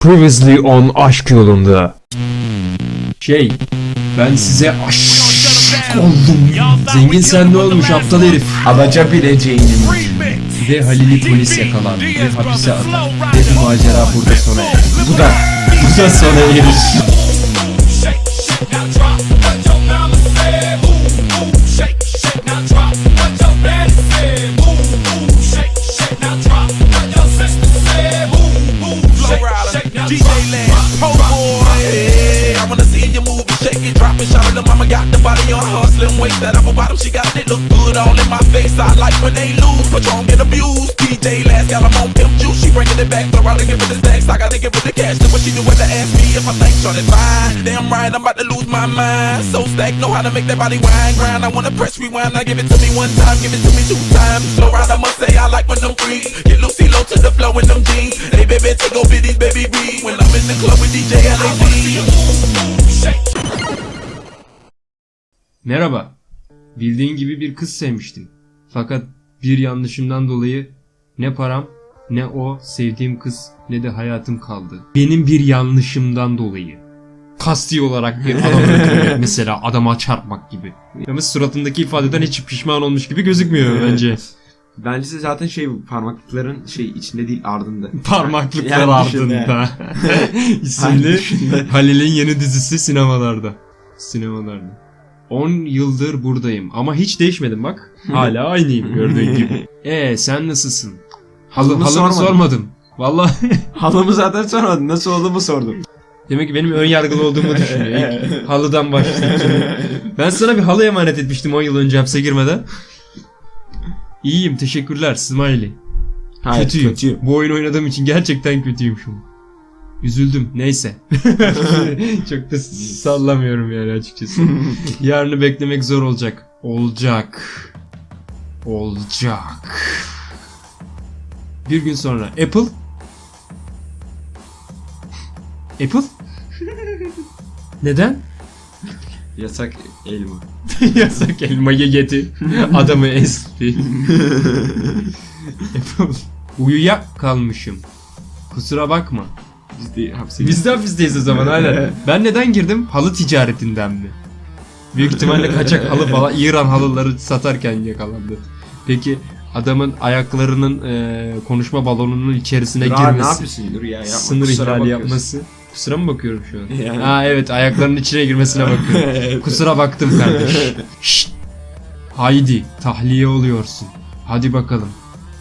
Previously on Aşk Yolunda. Şey, ben size aşık oldum. Zengin sen ne olmuş aptal herif. Alaca bileceğinin. Bir de Halil'i polis yakalar ve hapise atar. Ve bu macera burada sona erer. Bu da Bu da sona erir. DJ Lance, po boy. I wanna see you move and shake it, drop it, shout it. Mama got the body on her slim waist, that apple bottom she got it look good all in my face. I like when they lose, but don't get abused. DJ Lance got 'em on pimp juice, she bringing it back, around and give it the stacks. I gotta give it the cash. Do what she do when they ask me if I think short fine. Damn right, I'm about to lose my mind. So stack, know how to make that body wine grind. I wanna press rewind, I give it to me one time, give it to me two times. Slow ride, I must say I like when them freaks get loosey low to the flow in them jeans. Hey baby, take over these baby club with DJ LAD. Merhaba. Bildiğin gibi bir kız sevmiştim. Fakat bir yanlışımdan dolayı ne param, ne o sevdiğim kız, ne de hayatım kaldı. Benim bir yanlışımdan dolayı. Kasti olarak bir adam öldürmek mesela adama çarpmak gibi. Ama suratındaki ifadeden hiç pişman olmuş gibi gözükmüyor bence. Bence zaten şey bu, parmaklıkların şey içinde değil ardında. Parmaklıklar Yani ardında. İsimli. Halil'in yeni dizisi sinemalarda. Sinemalarda. 10 yıldır buradayım ama hiç değişmedim bak. Hala aynıyım gördüğün gibi. E sen nasılsın? Halı, Halımı sormadın. sormadım. Vallahi Halımı zaten sormadın. Nasıl olduğumu sordum. demek ki benim ön yargılı olduğumu düşünüyor. İlk halıdan başlayayım. Ben sana bir halı emanet etmiştim 10 yıl önce hapse girmeden. İyiyim teşekkürler Smiley. Hayır, kötüyüm. kötüyüm. Bu oyun oynadığım için gerçekten kötüyüm şu an. Üzüldüm. Neyse. Çok da sallamıyorum yani açıkçası. Yarını beklemek zor olacak. Olacak. Olacak. Bir gün sonra Apple Apple? Neden? Yasak elma. Yasak elmayı getir. Adamı. Apple. Uyuya kalmışım. Kusura bakma. Biz de hapse Biz de hapisteyiz o zaman aynen. Ben neden girdim? Halı ticaretinden mi? Büyük ihtimalle kaçak halı falan İran halıları satarken yakalandı. Peki adamın ayaklarının e, konuşma balonunun içerisine Dur abi, ne girmesi, yapıyorsun? Dur ya yapma. sınır ihlali yapması. Kusura mı bakıyorum şu an? Yani. Ha evet ayaklarının içine girmesine bakıyorum. Kusura baktım kardeş. Şşt. Haydi tahliye oluyorsun. Hadi bakalım.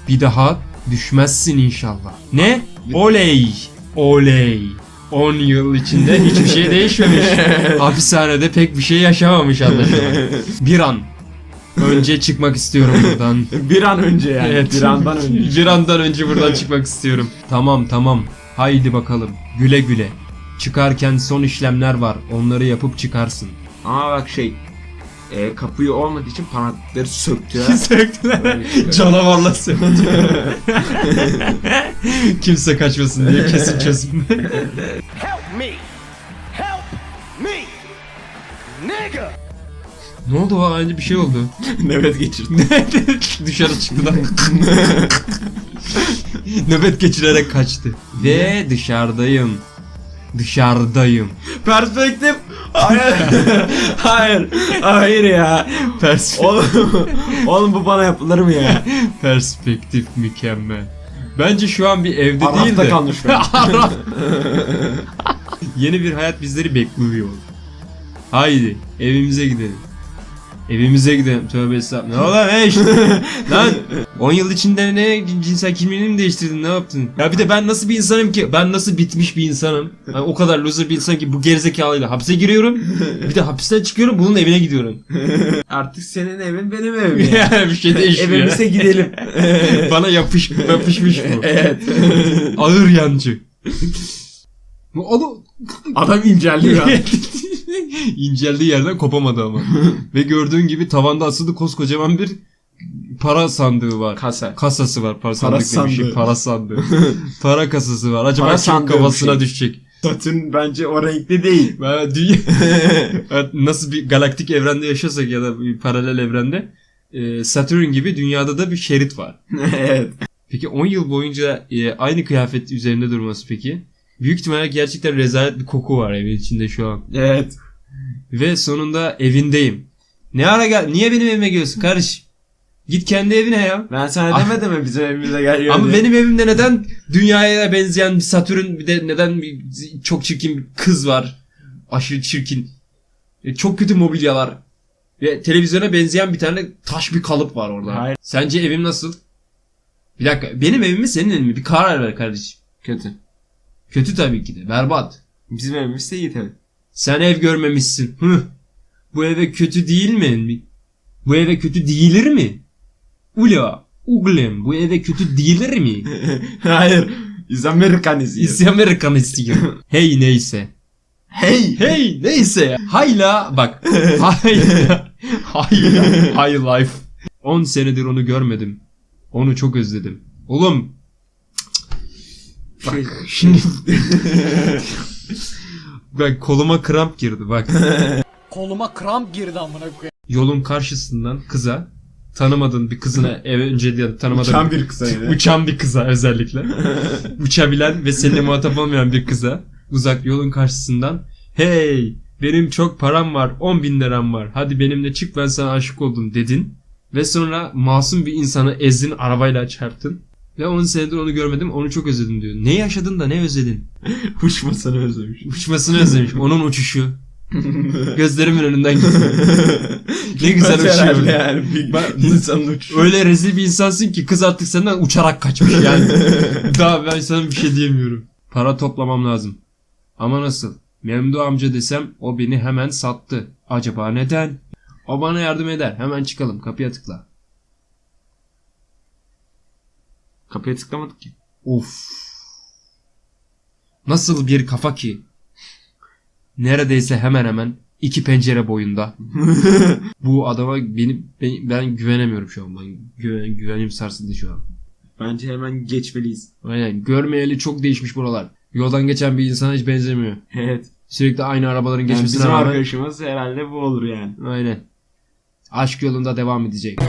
Bir daha düşmezsin inşallah. Ne? Oley. Oley. 10 yıl içinde hiçbir şey değişmemiş. Hapishanede pek bir şey yaşamamış anlaşılan. Bir an önce çıkmak istiyorum buradan. bir an önce yani. Evet. Bir andan önce. bir andan önce buradan çıkmak istiyorum. Tamam tamam. Haydi bakalım. Güle güle. Çıkarken son işlemler var. Onları yapıp çıkarsın. Ama bak şey. E, kapıyı olmadığı için parmaklıkları söktüler. Söktüler. Canavarla söktüler. Kimse kaçmasın diye kesin çözüm. Help me! Help me! Nigga! ne oldu o aynı bir şey oldu. Nöbet geçirdi. Dışarı çıktı da. Nöbet geçirerek kaçtı. Ve dışarıdayım. Dışarıdayım. Perspektif. Hayır. Hayır. Hayır ya. Perspektif. Oğlum, oğlum bu bana yapılır mı ya? Perspektif mükemmel. Bence şu an bir evde Arafta değil de. kalmış. Araf. Yeni bir hayat bizleri bekliyor. Haydi evimize gidelim. Evimize gidelim. Tövbe estağfurullah. Ne olan hey işte. Lan 10 yıl içinde ne cinsel kimliğini mi değiştirdin ne yaptın? Ya bir de ben nasıl bir insanım ki? Ben nasıl bitmiş bir insanım? Yani o kadar loser bir insan ki bu gerizekalıyla hapse giriyorum. Bir de hapisten çıkıyorum bunun evine gidiyorum. Artık senin evin benim evim. ya. Bir şey değişmiyor. Evimize gidelim. Bana yapış, yapışmış bu. evet. Ağır yancı. Adam Adam incelliyor. inceldiği yerden kopamadı ama. Ve gördüğün gibi tavanda asılı koskocaman bir para sandığı var. Kasa. Kasası var. Para, sandık sandığı. Para sandığı. para kasası var. Acaba Para kim kafasına şey. düşecek? Satürn bence o renkli değil. Nasıl bir galaktik evrende yaşasak ya da bir paralel evrende e, Satürn gibi dünyada da bir şerit var. evet. Peki 10 yıl boyunca e, aynı kıyafet üzerinde durması peki? Büyük ihtimalle gerçekten rezalet bir koku var evin içinde şu an. Evet. Ve sonunda evindeyim. Ne ara gel? Niye benim evime geliyorsun kardeş? Git kendi evine ya. Ben sana demedim mi bizim evimize gel Ama benim evimde neden dünyaya benzeyen bir Satürn bir de neden bir çok çirkin bir kız var? Aşırı çirkin. E, Çok kötü mobilyalar. Ve televizyona benzeyen bir tane taş bir kalıp var orada. Hayır. Sence evim nasıl? Bir dakika. Benim evim mi senin evin mi? Bir karar ver kardeşim. Kötü. Kötü tabii ki de. Berbat. Bizim evimiz de iyi tabii. Sen ev görmemişsin. Hıh. Bu eve kötü değil mi? Bu eve kötü değilir mi? Ula. Uglem. Bu eve kötü değilir mi? Hayır. Biz Amerikanız. İsyan Amerikan istiyor. hey neyse. Hey. Hey neyse. Hayla bak. Hayla. Hayla. High life. 10 senedir onu görmedim. Onu çok özledim. Oğlum. Bak şimdi. bak koluma kramp girdi bak. Koluma kramp girdi amına koyayım. Yolun karşısından kıza tanımadığın bir kızına eve önce de tanımadığın Uçan bir kısa yine. uçan bir kıza özellikle uçabilen ve seninle muhatap olmayan bir kıza uzak yolun karşısından hey benim çok param var 10 bin liram var hadi benimle çık ben sana aşık oldum dedin ve sonra masum bir insanı ezdin arabayla çarptın ve 10 senedir onu görmedim onu çok özledim diyor. Ne yaşadın da ne özledin? Uçmasını özlemiş. Uçmasını özlemiş. Onun uçuşu. Gözlerimin önünden gitti. Ne güzel uçuyor. Yani. Ben- insanın uçuşu. Öyle rezil bir insansın ki kız artık senden uçarak kaçmış yani. Daha ben sana bir şey diyemiyorum. Para toplamam lazım. Ama nasıl? Memdu amca desem o beni hemen sattı. Acaba neden? O bana yardım eder. Hemen çıkalım. Kapıya tıkla. Kapıya tıklamadık ki. Of. Nasıl bir kafa ki? Neredeyse hemen hemen iki pencere boyunda. Bu adama beni, ben, ben güvenemiyorum şu an. Ben güven, güvenim sarsıldı şu an. Bence hemen geçmeliyiz. Aynen. Görmeyeli çok değişmiş buralar. Yoldan geçen bir insana hiç benzemiyor. Evet. Sürekli aynı arabaların Yani geçmesine bizim rağmen. arkadaşımız herhalde bu olur yani. Aynen. Aşk yolunda devam edecek.